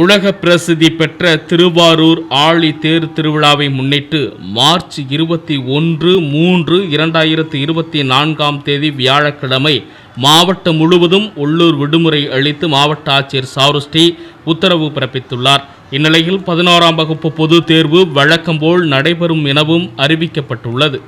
உலக பிரசித்தி பெற்ற திருவாரூர் ஆழி தேர் திருவிழாவை முன்னிட்டு மார்ச் இருபத்தி ஒன்று மூன்று இரண்டாயிரத்தி இருபத்தி நான்காம் தேதி வியாழக்கிழமை மாவட்டம் முழுவதும் உள்ளூர் விடுமுறை அளித்து மாவட்ட ஆட்சியர் சாருஸ்டி உத்தரவு பிறப்பித்துள்ளார். இந்நிலையில் பதினோராம் வகுப்பு பொதுத் தேர்வு வழக்கம்போல் நடைபெறும் எனவும் அறிவிக்கப்பட்டுள்ளது.